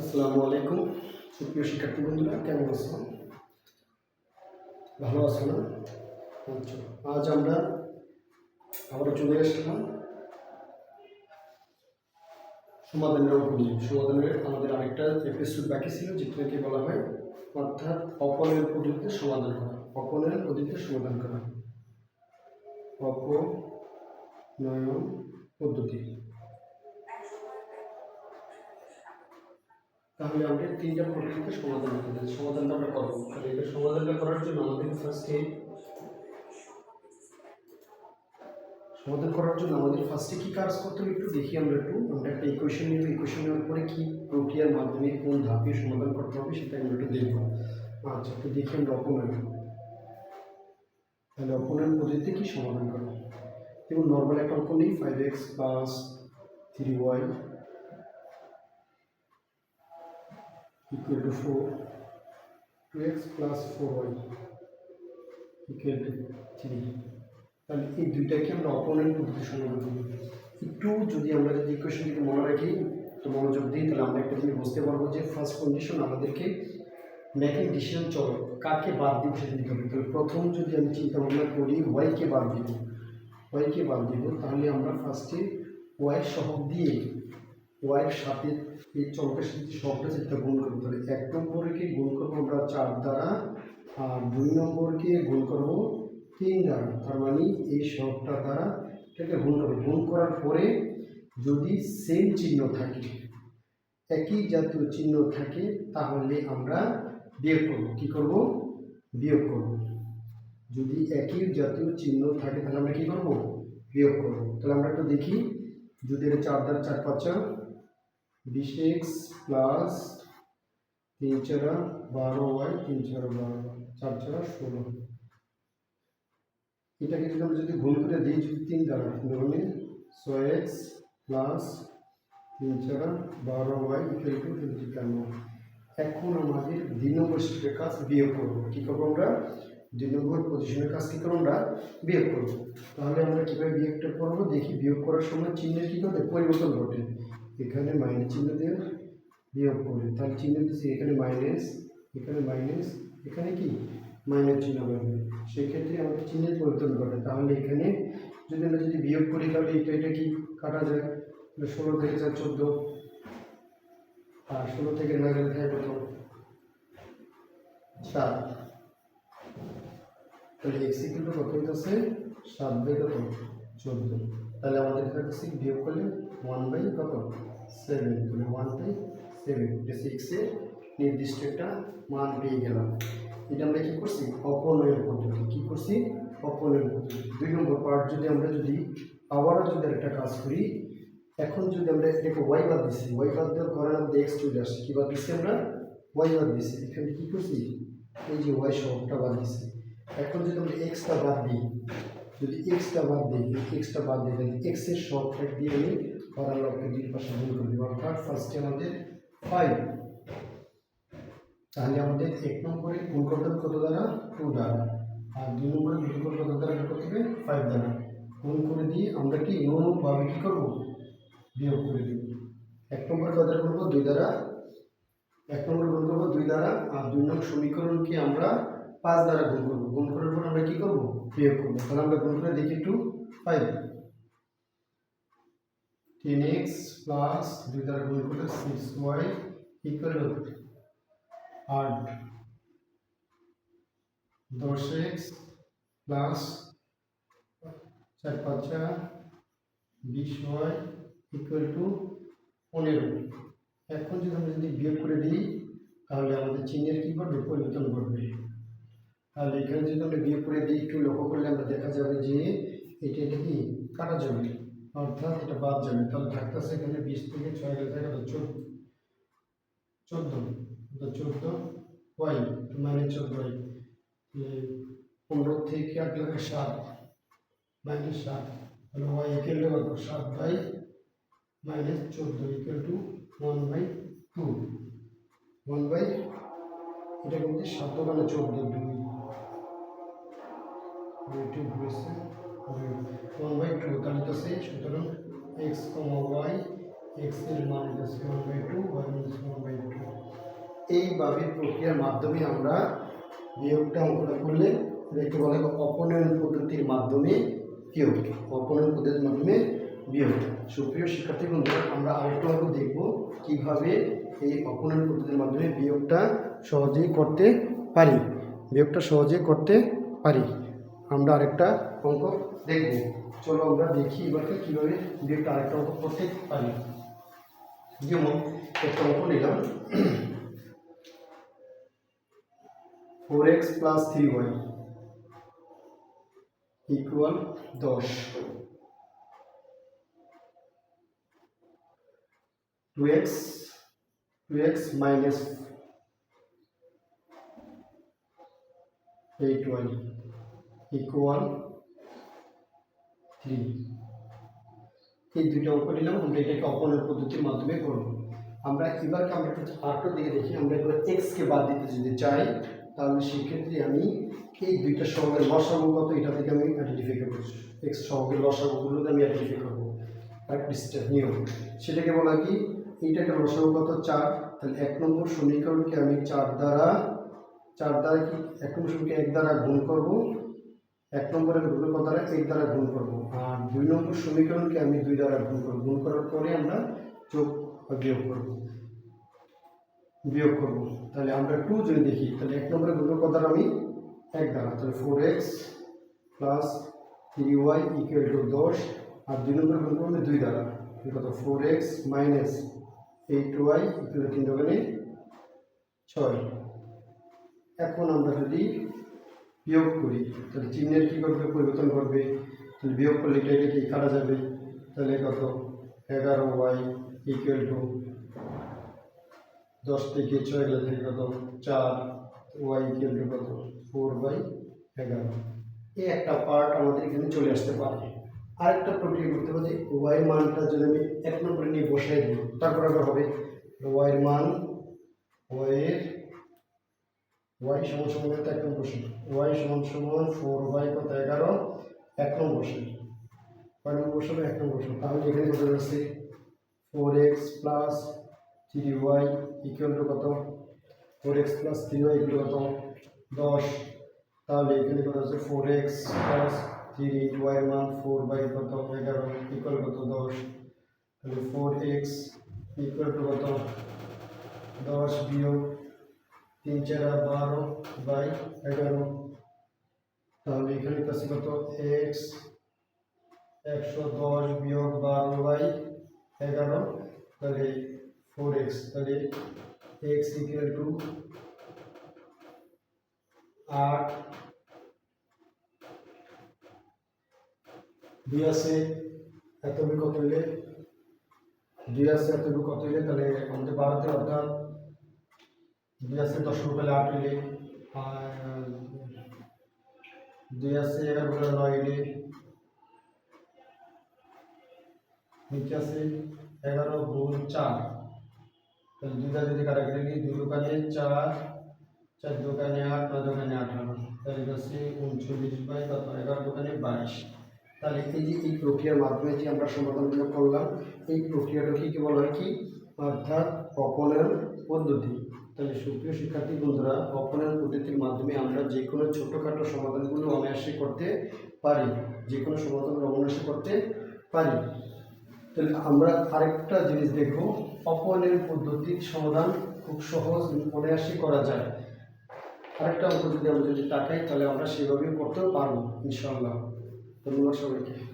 আসসালামু আলাইকুম। সুপ্রিয় শিক্ষার্থী বন্ধুরা কেমন আছো ভালো আছো না আচ্ছা আজ আমরা আবার চলে আসলাম সমাধানের উপর নিয়ে। সমাধানের আমাদের আরেকটা এপিসোড বাকি ছিল, যেটাকে বলা হয়, অর্থাৎ অপনয়ন পদ্ধতিতে সমাধান করা অপনয়ন পদ্ধতিতে সমাধান করা। অপনয়ন পদ্ধতি। তাহলে আমরা তিনটা পদ্ধতিতে সমাধান করতে হবে। সমাধানটা আমরা করব। তাহলে এটা সমাধানটা করার জন্য আমাদের ফার্স্টে সমাধান করার জন্য আমাদের ফার্স্টে কি কাজ করতে হবে একটু দেখি আমরা একটু। আমরা একটা ইকুয়েশন নিব ইকুয়েশন নেওয়ার পরে কি প্রক্রিয়ার মাধ্যমে কোন ধাপে সমাধান করতে হবে সেটা আমরা একটু দেখব। আচ্ছা একটু দেখি আমরা অপনয়ন তাহলে অপনয়ন পদ্ধতিতে কী সমাধান করব? এবং নর্মাল একটা অঙ্ক নেই five X plus three Y equal to 4 2x plus 4y equal to 3 তাহলে এই দুইটাকে আমরা অপোনেন্ট পদ্ধতি সমাধান করব একটু যদি আমরা যদি ইকুয়েশনটিকে মনে রাখি তো মনোযোগ দিই তাহলে আমরা একটা জিনিস বুঝতে পারব যে ফার্স্ট কন্ডিশন আমাদেরকে মেকিং ডিসিশন চলো। কাকে বাদ দিব সেটা দিতে হবে। তাহলে প্রথম যদি আমি চিন্তা ভাবনা করি ওয়াইকে বাদ দিব। ওয়াইকে বাদ দিব, তাহলে আমরা ফার্স্টে ওয়াই সহগ দিয়ে ওয়াইয়ের সাথে এই চলকের সাথে সবটা সেটা গুণ করব। তাহলে এক নম্বরকে গুণ করব আমরা চার দ্বারা, আর দুই নম্বরকে গুণ করব তিন দ্বারা। তার মানে এই সবটা দ্বারা এটাকে গুণ করব। গুণ করার পরে যদি সেম চিহ্ন থাকে, একই জাতীয় চিহ্ন থাকে, তাহলে আমরা বিয়োগ করব। কি করব? বিয়োগ করব। যদি একই জাতীয় চিহ্ন থাকে, তাহলে আমরা কি করব? বিয়োগ করব। তাহলে আমরা একটু দেখি, যদি এটা চার দ্বারা চার পাঁচা বিশ এক্স প্লাস তিন চারা বারো ওয়াই, তিন চারা বারো, চার চারা ষোলো। এটাকে যদি আমরা যদি গুণ করে দিই, যদি তিন দ্বারা ধরুন ছয় এক্স প্লাস তিন চারা বারো ওয়াই ইকুয়াল টু কেন এখন আমাদের দুই নম্বর স্টেপের কাজ বিয়োগ করব। কী করব আমরা? দুই নম্বর পজিশনের কাজ কী করব আমরা? বিয়োগ করব। তাহলে আমরা কীভাবে বিয়োগটা করব? দেখি বিয়োগ করার সময় চিহ্নের কী ঘটে পরিবর্তন ঘটে। এখানে মাইনাস চিহ্ন দিয়ে বিয়োগ করে তাহলে চিহ্ন দিচ্ছি, এখানে মাইনাস এখানে মাইনাস এখানে কি? মাইনাস চিহ্ন হবে সেক্ষেত্রে আমাদের চিহ্নের পরিবর্তন ঘটে। তাহলে এখানে যদি আমরা যদি বিয়োগ করি, তাহলে এটা এটা কি কাটা যায়? ষোলো থেকে চার চোদ্দ। আর ষোলো থেকে নয় গেলে থাকে কত? সাত। তাহলে এক্স ইকুয়াল টু কত হইতেছে? সাত বাই কত? চোদ্দ। তাহলে আমাদের থাকছে বিয়োগ করলে ওয়ান বাই কত? সেভেন তাহলে ওয়ান বাই সেভেন এটা সিক্সের নির্দিষ্ট একটা মান পেয়ে গেলাম। এটা আমরা কী করছি? অপনয়ন পদ্ধতি। কী করছি? অপনয়ন পদ্ধতি। দুই নম্বর পার্ট যদি আমরা যদি আবারও যদি একটা কাজ করি, এখন যদি আমরা এটাকে ওয়াই বাদ দিচ্ছি ওয়াই বাদ দেওয়ার কারণে আমাদের এক্স চলে আসছে। কী বাদ দিচ্ছি আমরা? ওয়াই বাদ দিচ্ছি এখানে কী করছি? এই যে ওয়াই সবটা বাদ দিচ্ছি এখন যদি আমরা এক্সটা বাদ দিই যদি এক্সটা বাদ দিই এক্সটা বাদ দিই, তাহলে এক্সের সবটা দিয়ে আমি পড়ার লক্ষ্যে দুই পাশে গুণ করে অর্থাৎ ফার্স্টে আমাদের ফাইভ তাহলে আমাদের এক নম্বরে গুণ করতে কত দ্বারা? টু দ্বারা। আর দুই নম্বরে গুণ করতে কত দ্বারা? করতে হবে? ফাইভ দ্বারা। গুণ করে দিয়ে আমরা কি অনুরূপভাবে কী করব? বিয়োগ করে দিব। এক নম্বরে কত করব? দুই দ্বারা। এক নম্বর গুণ করব দুই দ্বারা। আর দুই নম্বর সমীকরণকে আমরা পাঁচ দ্বারা গুণ করব। গুণ করার পর আমরা কী করব? বিয়োগ করব। তাহলে আমরা গুণ করে দেখি একটু ফাইভ টেন এক্স প্লাস দুই দ্বারা গুণ করলে সিক্স ওয়াই ইকুয়াল আট। দশ এক্স প্লাস চার পাঁচা বিশ ওয়াই ইকুয়াল টু পনেরো। এখন যদি আমরা যদি বিয়োগ করে দিই, তাহলে আমাদের চিহ্নের কী ঘটবে পরিবর্তন ঘটবে। তাহলে এখানে যদি আমরা বিয়োগ করে দিই, একটু লক্ষ্য করলে আমরা দেখা যাবে যে এটা এটা কি? কাটা যাবে অর্থাৎ এটা বাদ যাবে তাহলে থাকতেছে এখানে বিশ থেকে ছয় গেলে থাকে চোদ্দ। চোদ্দ। চোদ্দ ওয়াই মানে চোদ্দ ওয়াই। পনেরো থেকে আট লাগে সাত। মাইনাস সাত। তাহলে ওয়াই ইকুয়াল টু সাত বাই মাইনাস চোদ্দ equal to one by two one by এটা কিন্তু সাত মানে চোদ্দ, দুই। দুইটি হয়েছে। ওয়ান তাহলে তো সেই সুতরাং এক্স কমা ওয়াই এর মান হচ্ছে one by two Y minus one by two এইভাবে প্রক্রিয়ার মাধ্যমে আমরা বিয়োগটা অঙ্কটা করলে এটাকে বলা হয় অপনয়ন পদ্ধতির মাধ্যমে বিয়োগ অপনয়ন পদ্ধতির মাধ্যমে বিয়োগ। সুপ্রিয় শিক্ষার্থী বন্ধু আমরা আরেকটা অঙ্ক দেখব কীভাবে এই অপনয়ন পদ্ধতির মাধ্যমে বিয়োগটা সহজেই করতে পারি। বিয়োগটা সহজেই করতে পারি। আমরা আরেকটা অঙ্ক দেখব। চলো আমরা দেখি এবারকে কীভাবে বিয়োগটা আরেকটা অঙ্ক করতে পারি। যেমন একটা অঙ্ক নিলাম। Four X plus three Y equal দশ। Two X two X minus eight Y equal three এই দুইটা অঙ্ক নিলাম, আমরা এটাকে অপনের পদ্ধতির মাধ্যমে করব। আমরা এবারকে আমরা একটু আরেকটা দিকে দেখি, আমরা এবার এক্সকে বাদ দিতে যদি চাই, তাহলে সেক্ষেত্রে আমি এই দুইটা সহগের লসাগু কত, এটা থেকে আমি আইডেন্টিফাই করব। এক্স সহগের লসাগুগুলোতে আমি আইডেন্টিফাই করব। আরেকটি স্টেপ নিয়ম, সেটাকে বলা কি, এইটাকে লসাগু কত, চার। তাহলে এক নম্বর সমীকরণকে আমি চার দ্বারা চার দ্বারা কি, এক নম্বর সমীকরণকে এক দ্বারা গুণ করব। এক নম্বরের গুণক দ্বারা এক দ্বারা গুণ করব। আর দুই নম্বর সমীকরণকে আমি দুই দ্বারা গুণ করব। গুণ করার পরে আমরা যোগ বিয়োগ করব। বিয়োগ করব। তাহলে আমরা টু যদি দেখি, তাহলে এক নম্বরের গুণক দ্বারা আমি এক দ্বারা, তাহলে four X plus three Y equal to দশ, আর দুই নম্বর গুণ করব দুই দ্বারা। কত four X minus eight Y equal তিন দোকানে ছয়। এখন আমরা যদি বিয়োগ করি, তাহলে চিহ্নের কী করবে, পরিবর্তন করবে, তাহলে বিয়োগ করলে এটা এটা কি কাটা যাবে? তাহলে কত? এগারো ওয়াই ইকুয়াল টু দশ থেকে ছয় গেলে থেকে কত? চার ওয়াই ইকুয়াল টু কত? ফোর বাই এগারো। এই একটা পার্ট আমাদের এখানে চলে আসতে পারে। আরেকটা প্রক্রিয়া করতে পারি ওয়াই মানটা যদি আমি এক নম্বরে নিয়ে বসাই দিই, তারপর আবার হবে। ওয়াইয়ের মান ওয়াইয়ের ওয়াই সমান সমান এক নম্বর বসে। ওয়াই সমান সমান ফোর ওয়াই কত এগারো? এক নম্বর বসে কয় নম্বর বসাবে এক নম্বর বসাবে তাহলে এখানে কত যাচ্ছে। Four X plus three Y equal to কত? Four X plus three Y equal কত? দশ। তাহলে এখানে কত আছে? Four X plus three Y মান ফোর বাই কত? এগারো ইকুয়াল কত? দশ। তাহলে ফোর এক্স ইকুয়াল টু কত? দশ বিয়োগ তিন চার বারো বাই এগারো। তাহলে এখানে কাছে কত? এক্স একশো দশ বিয়োগ বারো বাই এগারো, তাহলে ফোর এক্স তাহলে এক্স ইকুয়াল টু আট। দুই আছে এত কত হইলে দুই আছে এত কত হইলে তাহলে আমাদের বারোতে অর্থাৎ দুই আছে দশ রুপেলে আট আর, দুই আছে এগারো বেলা নয় হইলে নিচে আছে এগারো গুণ চার। তাহলে দুইটা যদি কাটাকাটি নিই, দুই দোকানে চার চার দোকানে আট নয় দোকানে আঠারো। তাহলে হচ্ছে উনচল্লিশ বাই কত? এগারো দোকানে বাইশ। তাহলে এই যে এই প্রক্রিয়ার মাধ্যমে যে আমরা সমাধানগুলো করলাম, এই প্রক্রিয়াটাকে কি বলা হয় কি? অর্থাৎ অপনয়ন পদ্ধতি। তাহলে সুপ্রিয় শিক্ষার্থী বন্ধুরা অপনয়ন পদ্ধতির মাধ্যমে আমরা যে কোনো ছোটোখাটো সমাধানগুলো অনায়াসে করতে পারি, যে কোনো সমাধান অনায়াসে করতে পারি। তাহলে আমরা আরেকটা জিনিস দেখব অপনয়ন পদ্ধতির সমাধান খুব সহজ অনায়াসে করা যায়। আরেকটা অঙ্ক যদি আমরা যদি তাকাই, তাহলে আমরা সেভাবেই করতেও পারব, ইনশাআল্লাহ। ধন্যবাদ সবাইকে।